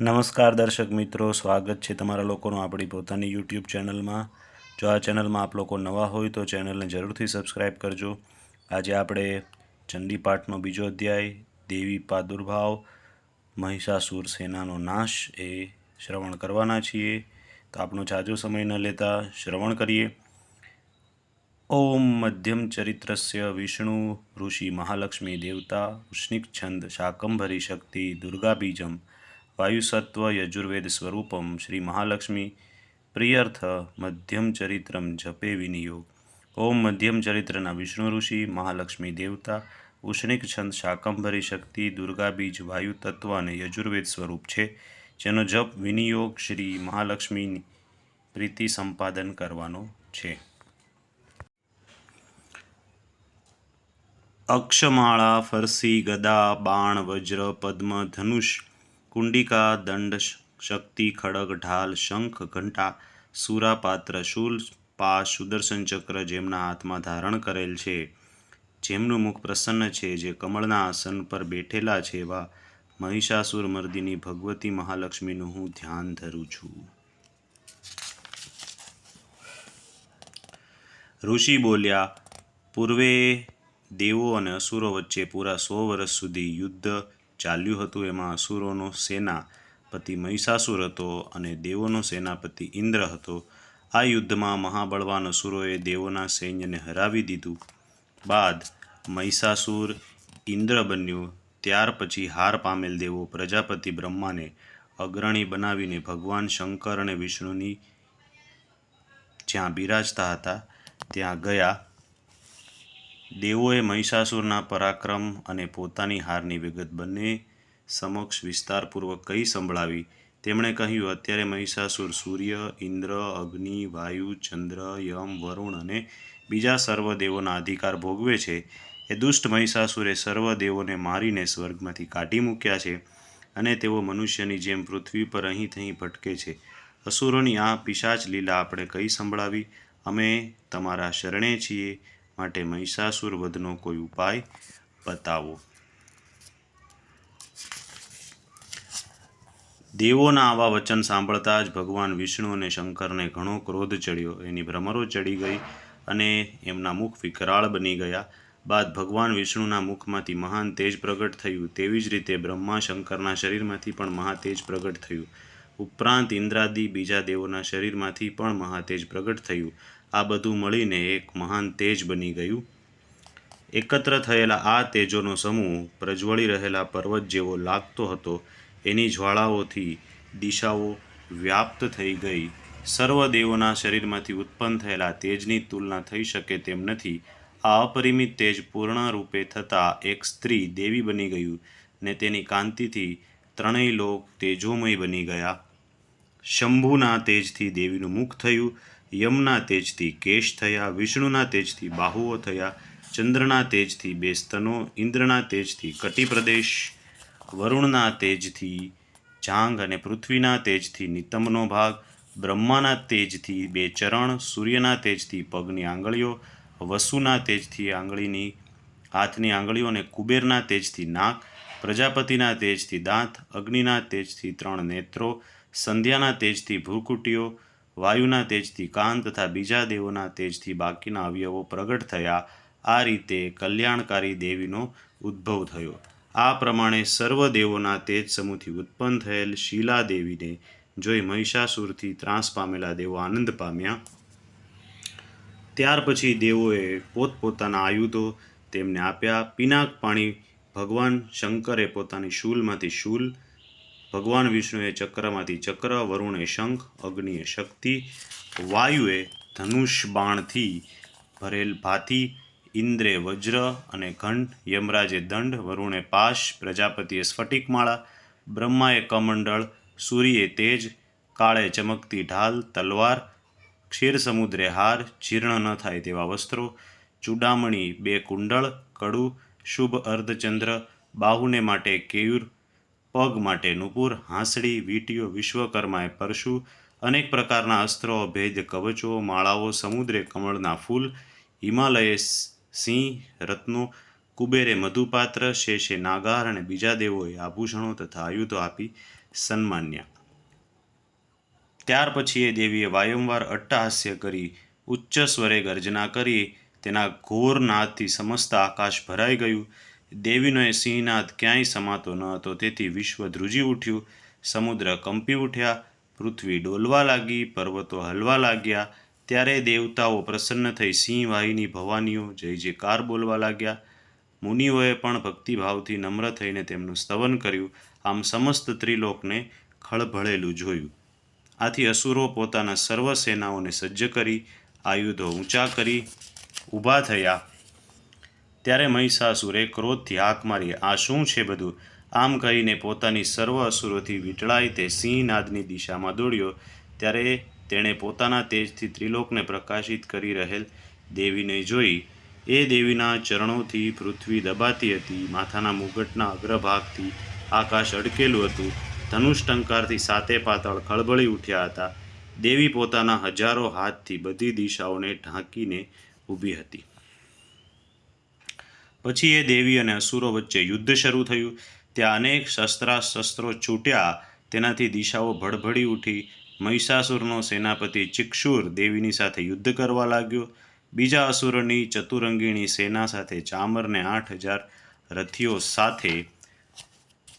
નમસ્કાર દર્શક મિત્રો, સ્વાગત છે તમારા લોકોનું આપણી પોતાની યુટ્યુબ ચેનલમાં. જો આ ચેનલમાં આપ લોકો નવા હોય તો ચેનલને જરૂરથી સબસ્ક્રાઈબ કરજો. આજે આપણે ચંડીપાઠનો બીજો અધ્યાય, દેવી પાદુર્ભાવ, મહિષાસુર સેનાનો નાશ એ શ્રવણ કરવાના છીએ. તો આપણો જાજો સમય ન લેતા શ્રવણ કરીએ. ઓમ મધ્યમ ચરિત્રસ્ય વિષ્ણુ, ઋષિ મહાલક્ષ્મી દેવતા ઉષ્ણિક છંદ શાકંભરી શક્તિ દુર્ગા બીજમ વાયુસત્વ યજુર્વેદ સ્વરૂપમ શ્રી મહાલક્ષ્મી પ્રિયર્થ મધ્યમ ચરિત્રમ જપે વિનિયોગ ઓમ મધ્યમ ચરિત્રના વિષ્ણુ ઋષિ મહાલક્ષ્મી દેવતા ઉષ્ણિક છંદ શાકંભરી શક્તિ દુર્ગા બીજ વાયુ તત્વ અને યજુર્વેદ સ્વરૂપ છે જેનો જપ વિનિયોગ શ્રી મહાલક્ષ્મીની પ્રીતિ સંપાદન કરવાનો છે અક્ષમાળા ફરસી ગદા બાણ વજ્ર પદ્મ ધનુષ કુંડિકા દંડ શક્તિ ખડગ ઢાલ શંખ ઘંટા સુરાપાત્ર શૂલ પાશ સુદર્શન ચક્ર જેમના હાથમાં ધારણ કરેલ છે. જેમનું મુખ પ્રસન્ન છે, જે કમળના આસન પર બેઠેલા છે એવા મહિષાસુર મર્દિની ભગવતી મહાલક્ષ્મીનું હું ધ્યાન ધરું છું. ઋષિ બોલ્યા, પૂર્વે દેવો અને અસુરો વચ્ચે પૂરા સો વર્ષ સુધી યુદ્ધ ચાલ્યું હતું. એમાં અસુરોનો સેનાપતિ મહિષાસુર હતો અને દેવોનો સેનાપતિ ઇન્દ્ર હતો. આ યુદ્ધમાં મહાબળવાન અસુરોએ દેવોના સૈન્યને હરાવી દીધું. બાદ મહિષાસુર ઇન્દ્ર બન્યું. ત્યાર પછી હાર પામેલ દેવો પ્રજાપતિ બ્રહ્માને અગ્રણી બનાવીને ભગવાન શંકર અને વિષ્ણુની જ્યાં બિરાજતા હતા, ત્યાં ગયા દેવોએ મહિષાસુરના પરાક્રમ અને પોતાની હારની વિગત બંને સમક્ષ વિસ્તારપૂર્વક કહી સંભળાવી. તેમણે કહ્યું, અત્યારે મહિષાસુર સૂર્ય, ઇન્દ્ર, અગ્નિ, વાયુ, ચંદ્ર, યમ, વરુણ અને બીજા સર્વ દેવોના અધિકાર ભોગવે છે. એ દુષ્ટ મહિષાસુરે સર્વ દેવોને મારીને સ્વર્ગમાંથી કાઢી મૂક્યા છે અને તેઓ મનુષ્યની જેમ પૃથ્વી પર અહીં તહીં ભટકે છે. અસુરોની આ પિશાચ લીલા આપણે કહી સંભળાવી. અમે તમારા શરણે છીએ. માટે મહિષાસુર વધનો કોઈ ઉપાય બતાવો? દેવોના આવા વચન સાંભળતા જ ભગવાન વિષ્ણુ અને શંકરને ઘણો ક્રોધ ચડ્યો. એની ભ્રમરો ચડી ગઈ અને એમના મુખ વિકરાળ બની ગયા. બાદ ભગવાન વિષ્ણુના મુખમાંથી મહાન તેજ પ્રગટ થયું. તેવી જ રીતે બ્રહ્મા શંકરના શરીરમાંથી પણ મહાતેજ પ્રગટ થયું. ઉપરાંત ઇન્દ્રાદિ બીજા દેવોના શરીરમાંથી પણ મહાતેજ પ્રગટ થયું. આ બધું મળીને એક મહાન તેજ બની ગયું. એકત્ર થયેલા આ તેજોનો સમૂહ પ્રજ્વળી રહેલા પર્વત જેવો લાગતો હતો. એની જ્વાળાઓથી દિશાઓ વ્યાપ્ત થઈ ગઈ. સર્વ દેવોના શરીરમાંથી ઉત્પન્ન થયેલા તેજની તુલના થઈ શકે તેમ નથી. આ અપરિમિત તેજ પૂર્ણ રૂપે થતાં એક સ્ત્રી દેવી બની ગયું ને તેની કાંતિથી ત્રણેય લોક તેજોમય બની ગયા. શંભુના તેજથી દેવીનું મુખ થયું યમના તેજથી કેશ થયા, વિષ્ણુના તેજથી બાહુઓ થયા, ચંદ્રના તેજથી બે સ્તનો, ઇન્દ્રના તેજથી કટી પ્રદેશ, વરુણના તેજથી જાંગ અને પૃથ્વીના તેજથી નિતંબનો ભાગ, બ્રહ્માના તેજથી બે ચરણ, સૂર્યના તેજથી પગની આંગળીઓ, વસુના તેજથી આંગળીની હાથની આંગળીઓ અને કુબેરના તેજથી નાક, પ્રજાપતિના તેજથી દાંત, અગ્નિના તેજથી ત્રણ નેત્રો, સંધ્યાના તેજથી ભ્રુકુટીઓ વાયુના તેજથી કાન તથા બીજા દેવોના તેજથી બાકીના અવયવો પ્રગટ થયા. આ રીતે કલ્યાણકારી દેવીનો ઉદ્ભવ થયો. આ પ્રમાણે સર્વ દેવોના તેજ સમૂહથી ઉત્પન્ન થયેલ શીલા દેવીને જોઈ મહિષાસુરથી ત્રાસ પામેલા દેવો આનંદ પામ્યા. ત્યાર પછી દેવોએ પોતપોતાના આયુધો તેમને આપ્યા. પિનાક પાણી ભગવાન શંકરે પોતાની શૂલમાંથી શૂલ ભગવાન વિષ્ણુએ ચક્રમાંથી ચક્ર, વરુણે શંખ, અગ્નિએ શક્તિ, વાયુએ ધનુષ બાણથી ભરેલ ભાથી ઇન્દ્રે વજ્ર અને ઘંટ, યમરાજે દંડ, વરુણે પાશ, પ્રજાપતિએ સ્ફટિકમાળા બ્રહ્માએ કમંડળ સૂર્યે તેજ, કાળે ચમકતી ઢાલ, તલવાર, ક્ષીર સમુદ્રે હાર, જીર્ણ ન થાય તેવા વસ્ત્રો, ચૂડામણી બે કુંડળ, કડુ, શુભ અર્ધચંદ્ર, બાહુને માટે કેયુર પગ માટે નુપુર હાંસડી વીટીઓ વિશ્વકર્માએ પરશુ અનેક પ્રકારના અસ્ત્રો ભેદ કવચો, માળાઓ, સમુદ્રે કમળના ફૂલ, હિમાલયે સિંહ, રત્નો, કુબેરે મધુપાત્ર, શેષે નાગાર અને બીજા દેવોએ આભૂષણો તથા આયુધો આપી સન્માન્યા. ત્યાર પછી એ દેવીએ વારંવાર અટ્ટહાસ્ય કરી, ઉચ્ચ સ્વરે ગર્જના કરી, તેના ઘોર નાદથી સમસ્ત આકાશ ભરાઈ ગયું. દેવીનો એ સિંહનાદ ક્યાંય સમાતો ન હતો. તેથી વિશ્વ ધ્રુજી ઉઠ્યું. સમુદ્ર કંપી ઉઠ્યા. પૃથ્વી ડોલવા લાગી. પર્વતો હલવા લાગ્યા. ત્યારે દેવતાઓ પ્રસન્ન થઈ સિંહ વાહિની ભવાનીઓ જય જયકાર બોલવા લાગ્યા. મુનિઓએ પણ ભક્તિભાવથી નમ્ર થઈને તેમનું સ્તવન કર્યું. આમ સમસ્ત ત્રિલોકને ખળભળેલું જોયું. આથી અસુરો પોતાના સર્વ સેનાઓને સજ્જ કરી, આયુધો ઊંચા કરી, ઊભા થયા. ત્યારે મહિષાસુરે ક્રોધથી હાક મારી, આ શું છે બધું? આમ કહીને પોતાની સર્વ અસુરોથી વીંટળાઈ તે સિંહનાદની દિશામાં દોડ્યો. ત્યારે તેણે પોતાના તેજથી ત્રિલોકને પ્રકાશિત કરી રહેલ દેવીને જોઈ. એ દેવીના ચરણોથી પૃથ્વી દબાતી હતી, માથાના મુગટના અગ્રભાગથી આકાશ અડકેલું હતું, ધનુષ ટંકારથી સાતે પાતળ ખળબળી ઉઠ્યા હતા. દેવી પોતાના હજારો હાથથી બધી દિશાઓને ઢાંકીને ઊભી હતી. પછી એ દેવી અને અસુરો વચ્ચે યુદ્ધ શરૂ થયું. ત્યાં અનેક શસ્ત્રાશસ્ત્રો છૂટ્યા. તેનાથી દિશાઓ ભડભડી ઉઠી. મહિષાસુરનો સેનાપતિ ચિક્ષુર દેવીની સાથે યુદ્ધ કરવા લાગ્યો. બીજા અસુરની ચતુરંગીણી સેના સાથે ચામરને આઠ હજાર રથીઓ સાથે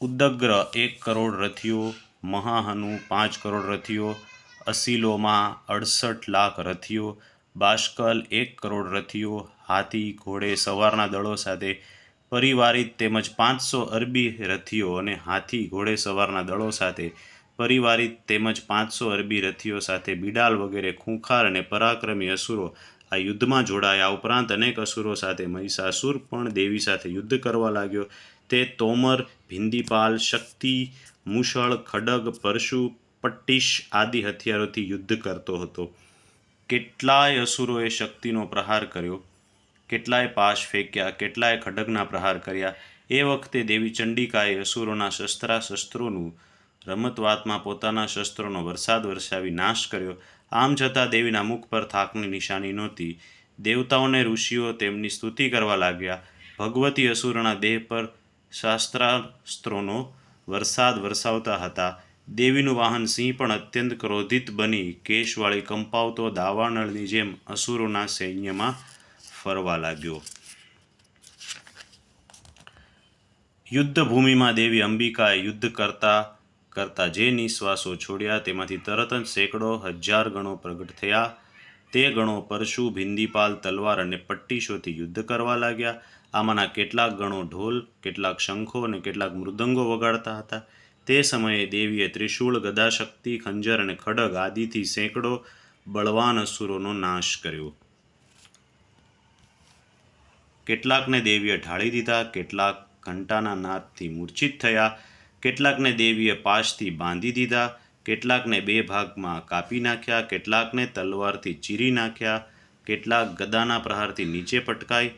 ઉદ્દગ્ર એક કરોડ રથીઓ, મહાહનુ પાંચ કરોડ રથીઓ, અસીલોમાં અડસઠ લાખ રથીઓ, બાષ્કલ એક કરોડ રથીઓ હાથી, ઘોડે, સવારના દળો સાથે પરિવારિત તેમજ પાંચસો અરબી રથીઓ અને હાથી, ઘોડે, સવારના દળો સાથે પરિવારિત તેમજ પાંચસો અરબી રથીઓ સાથે બિડાલ વગેરે ખૂંખાર અને પરાક્રમી અસુરો આ યુદ્ધમાં જોડાયા. ઉપરાંત અનેક અસુરો સાથે મહિષાસુર પણ દેવી સાથે યુદ્ધ કરવા લાગ્યો. તે તોમર, ભિંદીપાલ, શક્તિ, મુશળ, ખડગ, પરશુ, પટ્ટીશ આદિ હથિયારોથી યુદ્ધ કરતો હતો. કેટલાય અસુરોએ શક્તિનો પ્રહાર કર્યો. કેટલાય પાશ ફેંક્યા, કેટલાય ખડગના પ્રહાર કર્યા. એ વખતે દેવી ચંડિકાએ અસુરોના શસ્ત્રા શસ્ત્રોનું રમતવાતમાં પોતાના શસ્ત્રોનો વરસાદ વરસાવી નાશ કર્યો. આમ છતાં દેવીના મુખ પર થાકની નિશાની નહોતી. દેવતાઓને ઋષિઓ તેમની સ્તુતિ કરવા લાગ્યા. ભગવતી અસુરના દેહ પર શાસ્ત્રાસ્ત્રોનો વરસાદ વરસાવતા હતા. દેવીનું વાહન સિંહ પણ અત્યંત ક્રોધિત બની. કેશવાળી કંપાવતો દાવાનળની જેમ અસુરોના સૈન્યમાં ફરવા લાગ્યો. યુદ્ધભૂમિમાં દેવી અંબિકાએ યુદ્ધ કરતા કરતા જે નિશ્વાસો છોડ્યા તેમાંથી તરત જ સેંકડો હજાર ગણો પ્રગટ થયા. તે ગણો પરશુ ભિંદીપાલ તલવાર અને પટ્ટીશોથી યુદ્ધ કરવા લાગ્યા. આમાંના કેટલાક ગણો ઢોલ, કેટલાક શંખો અને કેટલાક મૃદંગો વગાડતા હતા. તે સમયે દેવીએ ત્રિશૂળ, ગદાશક્તિ, ખંજર અને ખડગ આદિથી સેંકડો બળવાન અસુરોનો નાશ કર્યો. કેટલાકને દેવીએ ઢાળી દીધા, કેટલાક ઘંટાના નાદથી મૂર્છિત થયા, કેટલાકને દેવીએ પાશથી બાંધી દીધા, કેટલાકને બે ભાગમાં કાપી નાખ્યા, કેટલાકને તલવારથી ચીરી નાખ્યા, કેટલાક ગદાના પ્રહારથી નીચે પટકાઈ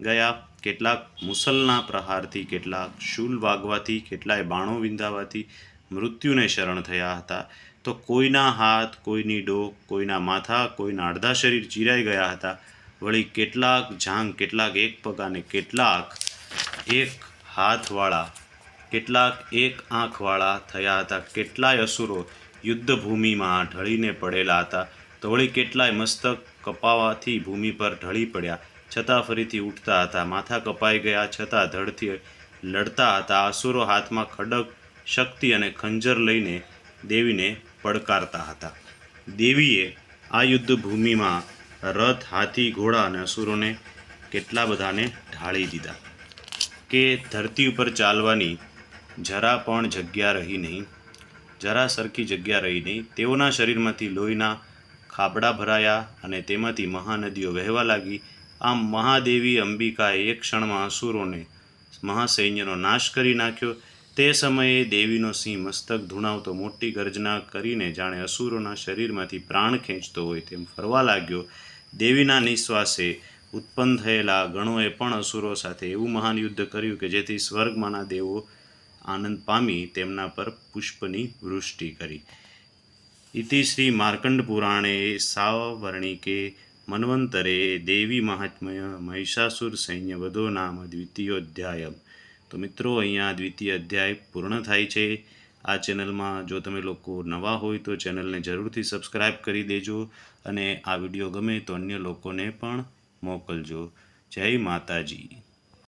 ગયા, કેટલાક મુસલના પ્રહારથી કેટલાક શૂલ વાગવાથી, કેટલાય બાણો વિંધાવાથી મૃત્યુને શરણ થયા હતા. તો કોઈના હાથ, કોઈની ડોક, કોઈના માથા, કોઈના અડધા શરીર ચીરાઈ ગયા હતા. વળી કેટલાક જાંગ, કેટલાક એક પગ અને કેટલાક એક હાથવાળા, કેટલાક એક આંખવાળા થયા હતા. કેટલાય અસુરો યુદ્ધભૂમિમાં ઢળીને પડેલા હતા. તો વળી કેટલાય મસ્તક કપાવાથી ભૂમિ પર ઢળી પડ્યા. છતાં ફરીથી ઉઠતા હતા. માથા કપાઈ ગયા, છતાં ધડથી લડતા હતા. અસુરો હાથમાં ખડક, શક્તિ અને ખંજર લઈને દેવીને પડકારતા હતા. દેવીએ આ યુદ્ધ ભૂમિમાં રથ, હાથી, ઘોડા અને અસુરોને કેટલા બધાને ઢાળી દીધા કે ધરતી ઉપર ચાલવાની જરા પણ જગ્યા રહી નહીં, જરા સરખી જગ્યા રહી નહીં. તેઓના શરીરમાંથી લોહીના ખાબડા ભરાયા અને તેમાંથી મહાનદીઓ વહેવા લાગી. આમ મહાદેવી અંબિકાએ એક ક્ષણમાં અસુરોને, મહાસૈન્યનો નાશ કરી નાખ્યો. તે સમયે દેવીનો સિંહ મસ્તક ધૂણાવતો મોટી ગર્જના કરીને જાણે અસુરોના શરીરમાંથી પ્રાણ ખેંચતો હોય તેમ ફરવા લાગ્યો. દેવીના નિશ્વાસે ઉત્પન્ન થયેલા ગણોએ પણ અસુરો સાથે એવું મહાન યુદ્ધ કર્યું કે જેથી સ્વર્ગમાંના દેવો આનંદ પામી તેમના પર પુષ્પની વૃષ્ટિ કરી. ઇતિ શ્રી માર્કંડ પુરાણે સાવર્ણિકે મન્વંતરે દેવી મહાત્મ્ય મહિષાસુર સૈન્ય વધો નામ દ્વિતીયોધ્યાય તો મિત્રો, અહીંયા દ્વિતીય અધ્યાય પૂર્ણ થાય છે. આ ચેનલમાં જો તમે લોકો નવા હોય તો ચેનલને જરૂરથી સબસ્ક્રાઈબ કરી દેજો અને આ વીડિયો ગમે તો અન્ય લોકોને પણ મોકલજો. જય માતાજી.